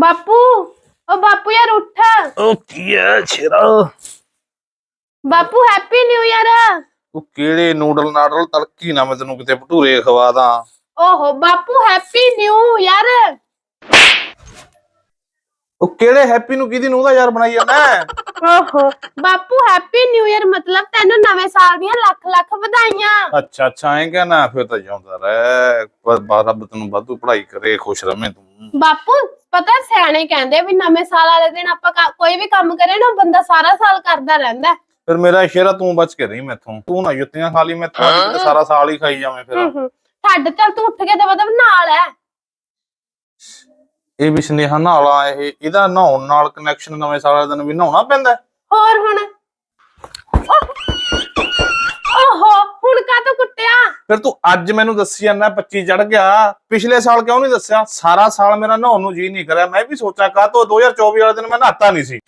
ਬਾਪੂ ਓ ਬਾਪੂ ਯਾਰ ਉੱਠ। ਉਹ ਕੀ ਛੇਰਾ? ਬਾਪੂ ਹੈਪੀ ਨਿਊ ਇਅਰ ਉਹ ਕਿਹੜੇ ਨੂਡਲ ਨਾਡਲ ਤੜਕੀ ਨਾ ਮੈਂ ਤੈਨੂੰ ਕਿਤੇ ਭਟੂਰੇ ਖਵਾ ਦਾਂ। ਓਹੋ ਬਾਪੂ ਹੈਪੀ ਨਿਊ ਇਅਰ ਉਹ ਕਿਹੜੇ ਹੈਪੀ ਨੂੰ ਕਿਹਦੀ ਨੂੰ ਦਾ ਯਾਰ ਬਣਾਈ ਜਾਂਦਾ ਓਹੋ ਬਾਪੂ ਹੈਪੀ ਨਿਊ ਇਅਰ ਮਤਲਬ ਤੈਨੂੰ ਨਵੇਂ ਸਾਲ ਦੀਆਂ ਲੱਖ ਲੱਖ ਵਧਾਈਆਂ। ਅੱਛਾ ਅੱਛਾ ਐਂ ਕਹਿਣਾ ਫਿਰ ਤਾਂ ਜਾਂਦਾ ਰਹਿ। ਪਰ ਬਾ- ਰੱਬ ਤੈਨੂੰ ਵਾਧੂ ਪੜ੍ਹਾਈ ਕਰੇ ਖੁਸ਼ ਰਵੇਂ ਤੂੰ। ਬਾਪੂ ਪਤਾ ਸਿਆਣੇ ਕਹਿੰਦੇ ਵੀ ਨਵੇਂ ਸਾਲ ਵਾਲੇ ਦਿਨ ਆਪਾਂ ਕ- ਕੋਈ ਵੀ ਕੰਮ ਕਰੇ ਨਾ ਉਹ ਬੰਦਾ ਸਾਰਾ ਸਾਲ ਕਰਦਾ ਰਹਿੰਦਾ ਹੈ। ਫਿਰ ਮੇਰਾ ਸ਼ੇਰਾ ਤੂੰ ਬਚ ਕੇ ਰਹੀ ਮੈਥੋਂ। ਤੂੰ ਨਾ ਜੁੱਤੀਆਂ ਖਾ ਲਈ ਮੈਥੋਂ ਅੱਜ ਸਾਰਾ ਸਾਲ ਹੀ ਖਾਈ ਜਾਵੇਂ ਫਿਰ। ਹੂੰ ਹੂੰ। ਛੱਡ ਚੱਲ ਤੂੰ ਉੱਠ ਕੇ ਤੇ ਮਤਲਬ ਨਾਲ ਹੈ। ਇਹ ਵੀ ਸੁਨੇਹਾ ਨਾਲਾ ਇਹ ਇਹਦਾ ਨਹਾਉਣ ਨਾਲ ਕਨੈਕਸ਼ਨ ਨਵੇਂ ਸਾਲ ਵਾਲੇ ਦਿਨ ਵੀ ਨਹਾਉਣਾ ਪੈਂਦਾ ਹੈ? ਹੋਰ ਹੁਣ? ਓਹੋ! ਹੁਣ ਕਾ ਤੂੰ ਕੁੱਟਿਆ? ਫਿਰ ਤੂੰ ਅੱਜ ਮੈਨੂੰ ਦੱਸੀ ਜਾਂਦਾ 25 ਚੜ ਗਿਆ। ਪਿਛਲੇ ਸਾਲ ਕਿਉਂ ਨਹੀਂ ਦੱਸਿਆ? ਸਾਰਾ ਸਾਲ ਮੇਰਾ ਨਹਾਉਣ ਨੂੰ ਜੀ ਨਹੀਂ ਕਰਿਆ। ਮੈਂ ਵੀ ਸੋਚਾਂ ਕਾ ਤੋਂ 2024 ਵਾਲੇ ਦਿਨ ਮੈਂ ਨਹਾਤਾ ਨਹੀਂ ਸੀ।